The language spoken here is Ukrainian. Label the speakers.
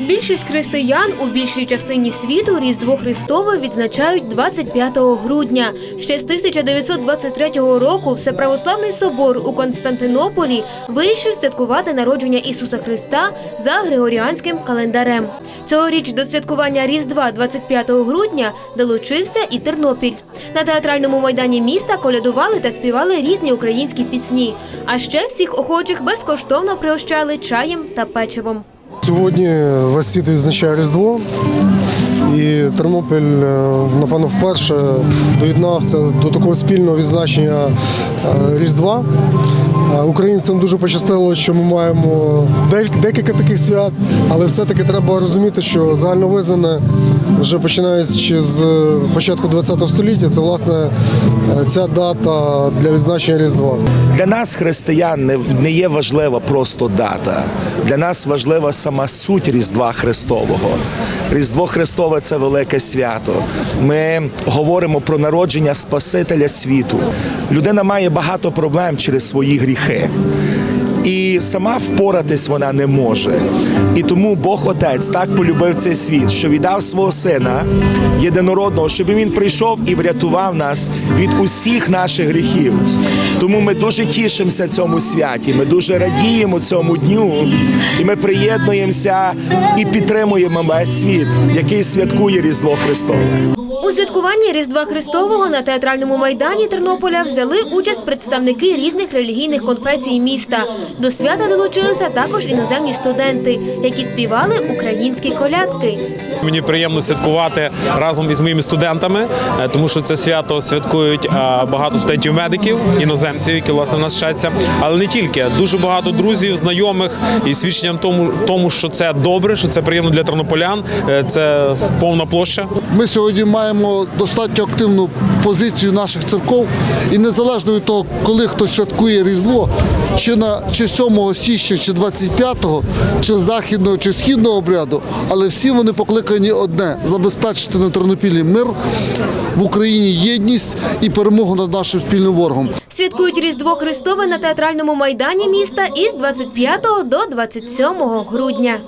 Speaker 1: Більшість християн у більшій частині світу Різдво Христове відзначають 25 грудня. Ще з 1923 року Всеправославний собор у Константинополі вирішив святкувати народження Ісуса Христа за григоріанським календарем. Цьогоріч до святкування Різдва 25 грудня долучився і Тернопіль. На театральному майдані міста колядували та співали різні українські пісні. А ще всіх охочих безкоштовно пригощали чаєм та печивом.
Speaker 2: Сьогодні весь світ відзначає Різдво, і Тернопіль, е, напевно, вперше доєднався до такого спільного відзначення е, Різдва. Е, Українцям дуже пощастило, що ми маємо декілька таких свят, але все-таки треба розуміти, що загальновизнане вже починаючи з початку ХХ століття, це власне е, ця дата для відзначення Різдва.
Speaker 3: Для нас, християн, не є важлива просто дата. Для нас важлива сама суть Різдва Христового. Різдво Христове це велике свято. Ми говоримо про народження Спасителя світу. Людина має багато проблем через свої гріхи. І сама впоратись вона не може. І тому Бог Отець так полюбив цей світ, що віддав свого сина єдинородного, щоб він прийшов і врятував нас від усіх наших гріхів. Тому ми дуже тішимося цьому святі. Ми дуже радіємо цьому дню, і ми приєднуємося і підтримуємо весь світ, який святкує Різдво Христове.
Speaker 1: У святкуванні Різдва Христового на театральному майдані Тернополя взяли участь представники різних релігійних конфесій міста. До свята долучилися також іноземні студенти, які співали українські колядки.
Speaker 4: Мені приємно святкувати разом із моїми студентами, е, тому що це свято святкують е, багато студентів медиків, іноземців, які власне в нас вчаться. Але не тільки дуже багато друзів, знайомих і свідченням тому, тому, що це добре, що це приємно для тернополян. е, Це повна площа.
Speaker 5: Ми сьогодні маємо достатньо активну позицію наших церков, і незалежно від того, коли хтось святкує Різдво, чи на чи 7 січня, чи 25-го, чи західного, чи східного обряду, але всі вони покликані одне забезпечити на Тернопіллі мир в Україні єдність і перемогу над нашим спільним ворогом.
Speaker 1: Святкують Різдво Христове на театральному майдані міста із 25 до 27 грудня.